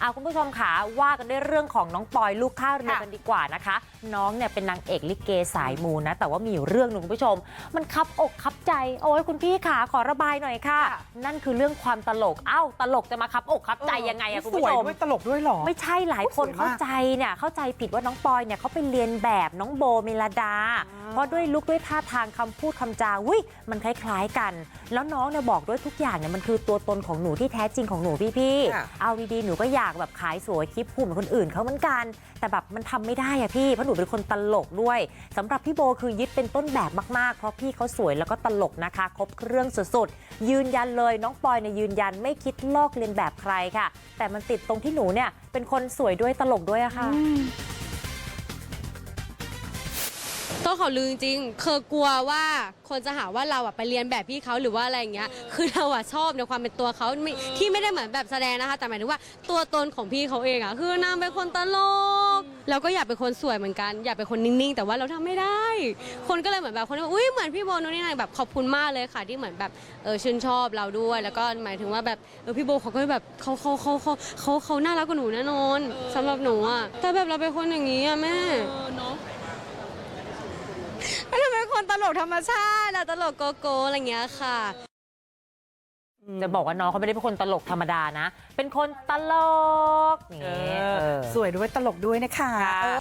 เอาคุณผู้ชมค่ะว่ากันด้วยเรื่องของน้องปอยลูกข้าเรือค่ะกันดีกว่านะคะ น้องเนี่ยเป็นนางเอกลิเกสายมูนะแต่ว่ามีอยู่เรื่องหนึ่งคุณผู้ชม มันคับอกคับใจโอ้ยคุณพี่ขาขอระบายหน่อยค่ะค่ะนั่นคือเรื่องความตลกเอ้าตลกจะมาคับอกคับใจยังไงอะคุณสผู้วยชมด้วยตลกด้วยเหรอไม่ใช่หลายคนสวยมากเข้าใจเนี่ยเข้าใจผิดว่าน้องปอยเนี่ยเขาไปเรียนแบบน้องโบเมลดา เพราะด้วยลุคด้วยท่าทางคำพูดคำจาวิมันคล้ายๆกัน แล้วน้องเนี่ยบอกด้วยทุกอย่างเนี่ยมันคือตัวตนของหนูที่แท้จริงของหนูพี่ค่ะๆเอาดีๆหนูก็อยากแบบขายสวยคลิปคู่เหมือนคนอื่นเขาเหมือนกัน แต่แบบมันทำไม่ได้อะพี่เพราะหนูเป็นคนตลกด้วยสำหรับพี่โบคือยึดเป็นต้นแบบมากๆ เพราะพี่เขาสวยแล้วก็ตลกนะคะ ครบเครื่องสุดๆยืนยันเลยน้องปอยเนี่ยยืนยันไม่คิดลอกเลียนแบบใครค่ะ แต่มันติดตรงที่หนูเนี่ยเป็นคนสวยด้วยตลกด้วยอะค่ะ ต้นเขาลือจริงๆเคยกลัวว่าคนจะหาว่าเราอะไปเรียนแบบพี่เขาหรือว่าอะไรอย่างเงี้ย คือเราอะชอบในความเป็นตัวเขาไม่ที่ไม่ได้เหมือนแบบแสดงนะคะ แต่หมายถึงว่าตัวตนของพี่เขาเองอะคือนางเป็นคนตลกเราก็อยากเป็นคนสวยเหมือนกัน อยากเป็นคนนิ่งๆ แต่ว่าเราทำไม่ได้ คนก็เลยเหมือนแบบคนที่ว่าอุ้ยเหมือนพี่โบนู่นนี่นั่นแบบขอบคุณมากเลยค่ะที่เหมือนแบบเออชื่นชอบเราด้วย แล้วก็หมายถึงว่าแบบเออพี่โบเขาก็แบบเขาเขาเขาเขาเขาเขาน่ารักกว่าหนูแน่นอนสำหรับหนูอะแต่แบบเราเป็นคนอย่างนี้อะแม่ ก็จะเป็นคนตลกธรรมชาติอะตลกโกโก้อะไรอย่างเงี้ยค่ะ จะบอกว่าน้องเขาไม่ได้เป็นคนตลกธรรมดานะ เป็นคนตลกอย่างเอเงี้ยอเออ สวยด้วยตลกด้วยนะคะ ค่ะเออ